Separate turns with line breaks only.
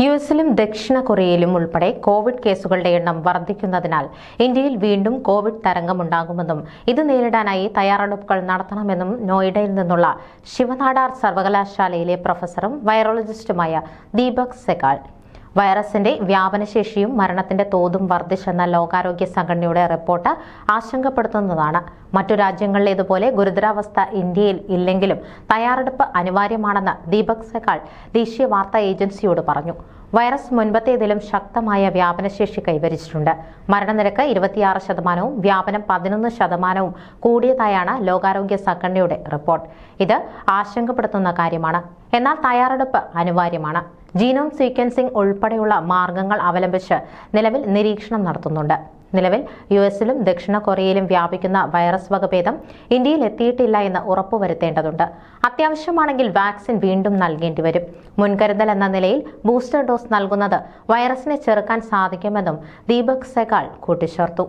U എസിലും ദക്ഷിണ കൊറിയയിലും ഉൾപ്പെടെ Covid കേസുകളുടെ എണ്ണം വർദ്ധിക്കുന്നതിനാൽ ഇന്ത്യയിൽ വീണ്ടും കോവിഡ് തരംഗമുണ്ടാകുമെന്നും ഇത് നേരിടാനായി തയ്യാറെടുപ്പുകൾ നടത്തണമെന്നും നോയിഡയിൽ നിന്നുള്ള ശിവനാടാർ സർവകലാശാലയിലെ പ്രൊഫസറും വൈറോളജിസ്റ്റുമായ ദീപക് സെകാൾ വൈറസിന്റെ വ്യാപനശേഷിയും മരണത്തിന്റെ തോതും വർദ്ധിച്ചെന്ന ലോകാരോഗ്യ സംഘടനയുടെ റിപ്പോർട്ട് ആശങ്കപ്പെടുത്തുന്നതാണ്. മറ്റു രാജ്യങ്ങളിലേതുപോലെ ഗുരുതരാവസ്ഥ ഇന്ത്യയിൽ ഇല്ലെങ്കിലും തയ്യാറെടുപ്പ് അനിവാര്യമാണെന്ന് ദീപക് സെക്കാൾ ദേശീയ വാർത്താ ഏജൻസിയോട് പറഞ്ഞു. വൈറസ് മുൻപത്തേതിലും ശക്തമായ വ്യാപനശേഷി കൈവരിച്ചിട്ടുണ്ട്. മരണനിരക്ക് ഇരുപത്തിയാറ് ശതമാനവും വ്യാപനം പതിനൊന്ന് ശതമാനവും കൂടിയതായാണ് ലോകാരോഗ്യ സംഘടനയുടെ റിപ്പോർട്ട്. ഇത് ആശങ്കപ്പെടുത്തുന്ന കാര്യമാണ്. എന്നാൽ തയ്യാറെടുപ്പ് അനിവാര്യമാണ്. ജീനോം സീക്വൻസിംഗ് ഉൾപ്പെടെയുള്ള മാർഗങ്ങൾ അവലംബിച്ച് നിലവിൽ നിരീക്ഷണം നടത്തുന്നുണ്ട്. നിലവിൽ യു എസിലും ദക്ഷിണ കൊറിയയിലും വ്യാപിക്കുന്ന വൈറസ് വകഭേദം ഇന്ത്യയിൽ എത്തിയിട്ടില്ല എന്ന് ഉറപ്പുവരുത്തേണ്ടതുണ്ട്. അത്യാവശ്യമാണെങ്കിൽ വാക്സിൻ വീണ്ടും നൽകേണ്ടി വരും. മുൻകരുതൽ എന്ന നിലയിൽ ബൂസ്റ്റർ ഡോസ് നൽകുന്നത് വൈറസിനെ ചെറുക്കാൻ സാധിക്കുമെന്നും ദീപക് സെഗാൾ കൂട്ടിച്ചേർത്തു.